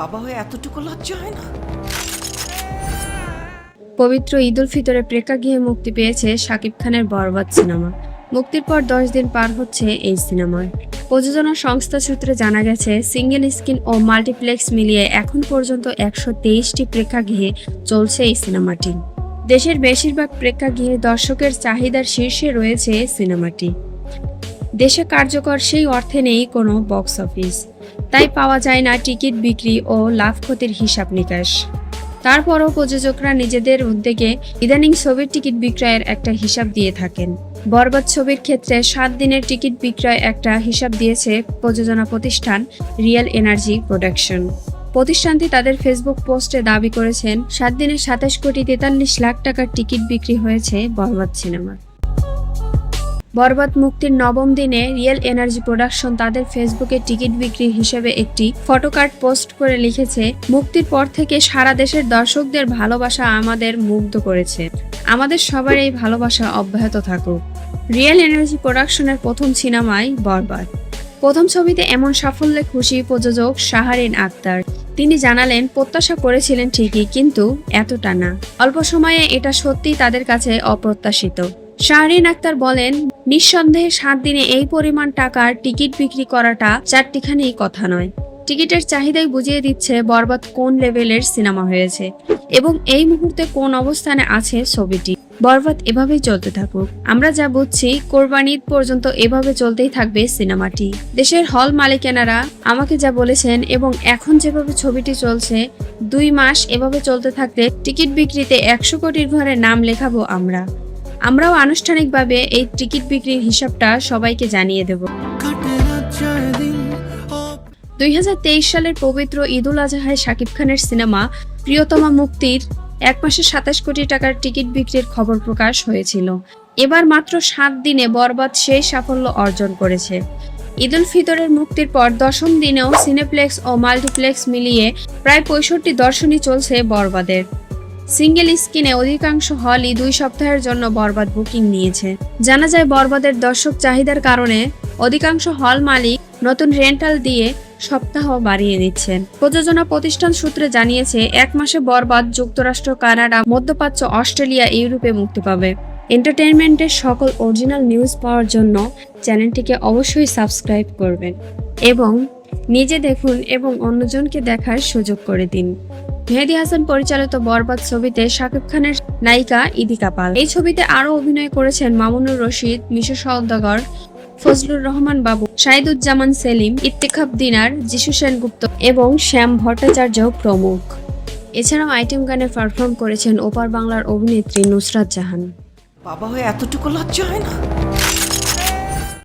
বাবা হয়ে এতটুকু লজ্জা হয় না? পবিত্র ঈদুল ফিতরে প্রেক্ষাগৃহে মুক্তি পেয়েছে শাকিব খানের বরবাদ সিনেমা। মুক্তির পর দশ দিন পার হচ্ছে এই সিনেমার। প্রযোজনা সংস্থা সূত্রে জানা গেছে, সিঙ্গেল স্ক্রিন ও মাল্টিপ্লেক্স মিলিয়ে এখন পর্যন্ত একশো তেইশটি প্রেক্ষাগৃহে চলছে এই সিনেমাটি। দেশের বেশিরভাগ প্রেক্ষাগৃহে দর্শকের চাহিদার শীর্ষে রয়েছে সিনেমাটি। দেশে কার্যকর সেই অর্থে নেই কোনো বক্স অফিস। তাই পাওয়া যায় না টিকিট বিক্রি ও লাভ ক্ষতির হিসাব নিকাশ। তারপরও প্রযোজকরা নিজেদের উদ্যোগে ইদানিং ছবির টিকিট বিক্রয়ের একটা হিসাব দিয়ে থাকেন। বরবাদ ছবির ক্ষেত্রে সাত দিনের টিকিট বিক্রয় একটা হিসাব দিয়েছে প্রযোজনা প্রতিষ্ঠান রিয়েল এনার্জি প্রোডাকশন। প্রতিষ্ঠানটি তাদের ফেসবুক পোস্টে দাবি করেছেন, সাত দিনে সাতাশ কোটি তেতাল্লিশ লাখ টাকার টিকিট বিক্রি হয়েছে বরবাদ সিনেমার। বরবাদ মুক্তির নবম দিনে রিয়েল এনার্জি প্রোডাকশন তাদের ফেসবুকে টিকিট বিক্রির হিসেবে একটি ফটোকার্ড পোস্ট করে লিখেছে, মুক্তির পর থেকে সারা দেশের দর্শকদের ভালোবাসা আমাদের মুগ্ধ করেছে। আমাদের সবার এই ভালোবাসা অব্যাহত থাকুক। রিয়েল এনার্জি প্রোডাকশনের প্রথম সিনেমায় বরবাদ। প্রথম ছবিতে এমন সাফল্যে খুশি প্রযোজক শাহারিন আক্তার। তিনি জানালেন, প্রত্যাশা করেছিলেন ঠিকই, কিন্তু এতটা না। অল্প সময়ে এটা সত্যি তাদের কাছে অপ্রত্যাশিত। শাহরিন আক্তার বলেন নিঃসন্দেহে সাত দিনে এই পরিমাণ টাকার টিকিট বিক্রি করাটা চারটিখানি কথা নয়। টিকিটের চাহিদাই বুঝিয়ে দিচ্ছে বরবাদ কোন লেভেলের সিনেমা হয়েছে এবং এই মুহূর্তে কোন অবস্থানে আছে ছবিটি। বরবাদ এভাবেই চলতে থাকুক। আমরা যা বুঝছি কোরবানি ঈদ পর্যন্ত এভাবে চলতেই থাকবে সিনেমাটি। দেশের হল মালিকানারা আমাকে যা বলেছেন এবং এখন যেভাবে ছবিটি চলছে, দুই মাস এভাবে চলতে থাকলে টিকিট বিক্রিতে একশো কোটির ঘরে নাম লেখাবো আমরা। আমরাও আনুষ্ঠানিকভাবে এই টিকিট বিক্রির হিসাবটা সবাইকে জানিয়ে দেব। দুই হাজার তেইশ সালের পবিত্র ঈদুল আজহায় শাকিব খানের সিনেমা প্রিয়তমা মুক্তির এক মাসে সাতাশ কোটি টাকার টিকিট বিক্রির খবর প্রকাশ হয়েছিল। এবার মাত্র সাত দিনে বরবাদ সেই সাফল্য অর্জন করেছে। ঈদুল ফিতরের মুক্তির পর দশম দিনেও সিনেপ্লেক্স ও মাল্টিপ্লেক্স মিলিয়ে প্রায় পঁয়ষট্টি দর্শনই চলছে বরবাদের সিঙ্গেল স্ক্রিনে অধিকাংশ হলই দুই সপ্তাহের জন্য বরবাদ বুকিং নিয়েছে। জানা যায়, বরবাদের দর্শক চাহিদার কারণে অধিকাংশ হল মালিক নতুন রেন্টাল দিয়ে সপ্তাহ বাড়িয়ে নিচ্ছেন প্রযোজনা প্রতিষ্ঠান সূত্রে জানিয়েছে, এক মাসে বরবাদ যুক্তরাষ্ট্র, কানাডা, মধ্যপ্রাচ্য, অস্ট্রেলিয়া ইউরোপে মুক্তি পাবে। এন্টারটেনমেন্টের সকল অরিজিনাল নিউজ পাওয়ার জন্য চ্যানেলটিকে অবশ্যই সাবস্ক্রাইব করবেন এবং নিজে দেখুন এবং অন্যজনকে দেখার সুযোগ করে দিন। মেহেদি হাসান পরিচালিত বরবাদ ছবিতে শাকিব খানের নায়িকা ইদিকা পাল। এই ছবিতে আরও অভিনয় করেছেন মামুনুর রশিদ, মিশু সওদাগর, ফজলুর রহমান বাবু, শাহিদুজ্জামান সেলিম, ইত্তেখাব দিনার, যিশু সেনগুপ্ত এবং শ্যাম ভট্টাচার্য প্রমুখ। এছাড়াও আইটেম গানে পারফর্ম করেছেন ওপার বাংলার অভিনেত্রী নুসরাত জাহান। বাবা হয়ে এতটুকু লজ্জা হয় না?